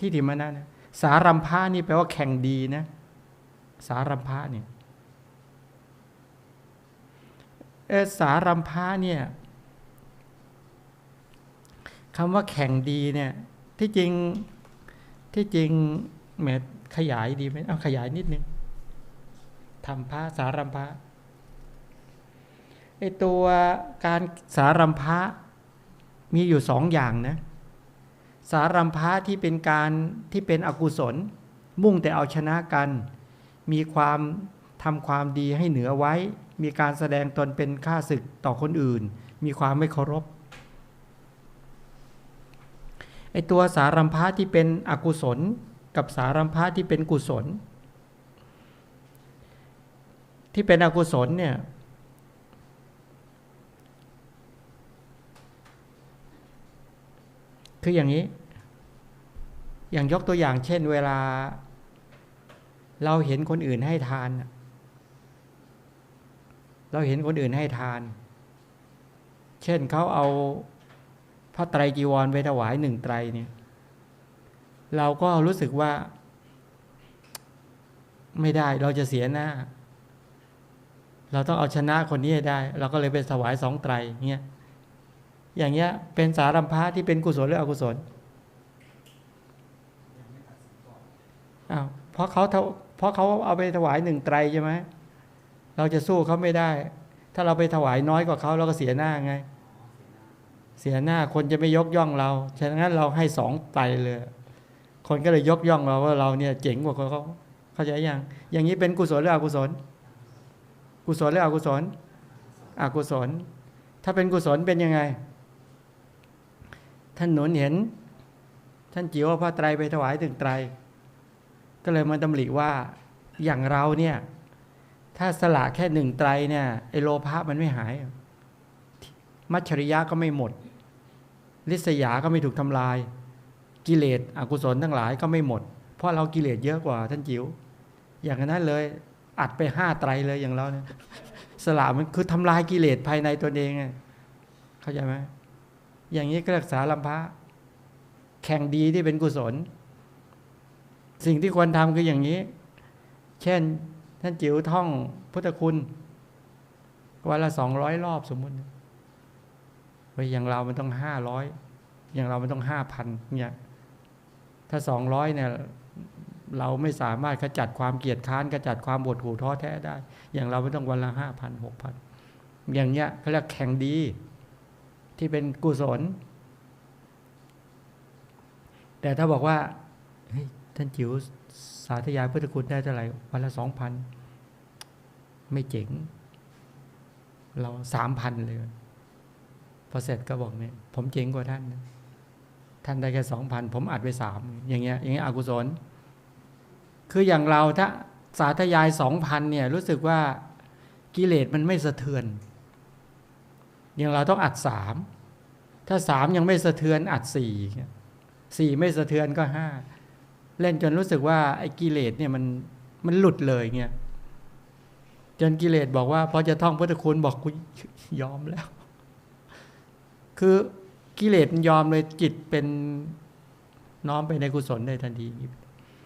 ทิฏฐิมานะนะสารัมภะนี่แปลว่าแข่งดีนะ สารัมภะเนี่ยเอสารัมภะเนี่ยคำว่าแข่งดีเนี่ยที่จริงที่จริงแหมขยายดีไหมเอาขยายนิดนึงทำพระสารัมภะไอตัวการสารัมภะมีอยู่สองอย่างนะ สารัมภะที่เป็นการที่เป็นอกุศล มุ่งแต่เอาชนะกัน มีความทำความดีให้เหนือไว้ มีการแสดงตนเป็นข้าศึกต่อคนอื่น มีความไม่เคารพไอตัวสารัมภะที่เป็นอกุศล กับสารัมภะที่เป็นกุศล ที่เป็นอกุศลเนี่ย คืออย่างนี้ อย่างยกตัวอย่าง เช่น เวลา เราเห็นคนอื่นให้ทาน เราเห็นคนอื่นให้ทาน เช่นเขาเอาพระไตรจีวรไปถวายหนึ่งไตรเนี่ย เราก็รู้สึกว่า ไม่ได้เราจะเสียหน้า เราต้องเอาชนะคนนี้ให้ได้ เราก็เลยไปถวายสองไตรเงี้ย อย่างเงี้ยเป็นสารัมภะที่เป็นกุศลหรืออกุศลอ้าวเพราะเขาเท่าเพราะเขาเอาไปถวายหนึ่งไตรใช่ไหมเราจะสู้เขาไม่ได้ ถ้าเราไปถวายน้อยกว่าเขาเราก็เสียหน้าไง เสียหน้าคนจะไม่ยกย่องเราฉะนั้นเราให้สองไตรเลย คนก็เลยยกย่องเราว่าเราเนี่ยเจ๋งกว่าเขาเข้าใจยังอย่างนี้เป็นกุศลหรืออกุศล กุศลหรืออกุศล อกุศล ถ้าเป็นกุศลเป็นยังไง ท่านหนุนเห็น ท่านจิ๋วเอาพระไตรไปถวายถึงไตร ก็เลยมาดำริว่าอย่างเราเนี่ย ถ้าสละแค่หนึ่งไตรเนี่ยไอโลภะมันไม่หาย มัจฉริยะก็ไม่หมด ลิษยาก็ไม่ถูกทำลาย กิเลสอกุศลทั้งหลายก็ไม่หมด เพราะเรากิเลสเยอะกว่าท่านจิ๋วอย่างนั้นเลยอัดไปห้าไตรเลยอย่างเราเนี่ยสละมันคือทำลายกิเลสภายในตัวเองเข้าใจไหม อย่างนี้ก็รักษาลำพะแข่งดีที่เป็นกุศล สิ่งที่ควรทำคืออย่างนี้ เช่น ท่านจิ๋วท่องพุทธคุณวันละสองร้อยรอบสมมุติไปอย่างเรามันต้องห้าร้อยอย่างเรามันต้องห้าพันเนี่ยถ้าสองร้อยเนี่ยเราไม่สามารถขจัดความเกลียดค้านขจัดความบดหูท้อแท้ได้ อย่างเราไม่ต้องวันละห้าพันหกพันอย่างเงี้ยเขาเรียกแข่งดี ที่เป็นกุศล แต่ถ้าบอกว่าท่านจิ๋วสาธยายพุทธคุณได้เท่าไหร่วันละสองพันไม่เจ๋ง เราสามพันเลย พอเสร็จก็บอกเนี่ยผมเจ๋งกว่าท่าน ท่านได้แค่สองพันผมอัดไปสามอย่างเงี้ยอย่างเงี้ยอกุศล คืออย่างเราถ้าสาธยายสองพันเนี่ยรู้สึกว่ากิเลสมันไม่สะเทือน อย่างเราต้องอัดสามถ้าสามยังไม่สะเทือนอัดสี่สี่ไม่สะเทือนก็ห้าเล่นจนรู้สึกว่าไอ้กิเลสเนี่ยมันมันหลุดเลยเงี้ยจนกิเลสบอกว่าพอจะท่องพุทธคุณบอกกูยอมแล้ว คือกิเลสมันยอมเลยจิตเป็นน้อมไปในกุศลได้ทันที